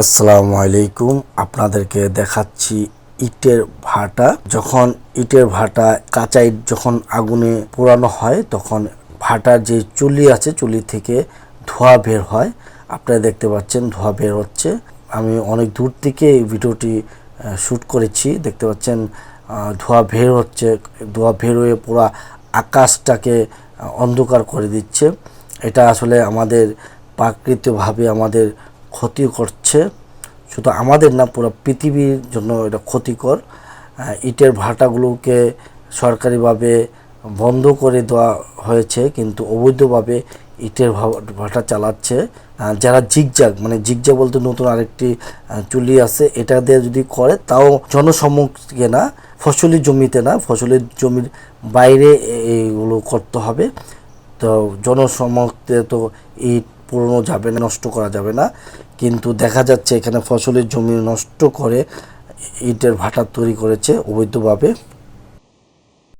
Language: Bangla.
আসসালামু আলাইকুম। আপনাদেরকে দেখাচ্ছি ইটের ভাটা। যখন ইটের ভাটা কাঁচা ইট যখন আগুনে পোড়ানো হয়, তখন ভাটার যে চুলি আছে, চুলি থেকে ধোঁয়া বের হয়। আপনারা দেখতে পাচ্ছেন, ধোঁয়া বের হচ্ছে। আমি অনেক দূর থেকে এই ভিডিওটি শ্যুট করেছি। দেখতে পাচ্ছেন ধোঁয়া বের হচ্ছে। ধোঁয়া বের হয়ে পুরো আকাশটাকে অন্ধকার করে দিচ্ছে। এটা আসলে আমাদের প্রাকৃতিকভাবে আমাদের ক্ষতি করছে। শুধু আমাদের না, পুরো পৃথিবীর জন্য এটা ক্ষতিকর। ইটের ভাটাগুলোকে সরকারিভাবে বন্ধ করে দেওয়া হয়েছে, কিন্তু অবৈধভাবে ইটের ভাটা চালাচ্ছে। যারা জিগজাগ মানে জিগজাগ বলতে নতুন আরেকটি চুল্লি আছে, এটা দিয়ে যদি করে, তাও জনসম্মুখে না, ফসলি জমিতে না ফসলের জমির বাইরে এইগুলো করতে হবে। তো জনসমক্ষে তো ইট পুরনো যাবে না, নষ্ট করা যাবে না। কিন্তু দেখা যাচ্ছে এখানে ফসলের জমি নষ্ট করে ইটের ভাটা তৈরি করেছে অবৈধভাবে।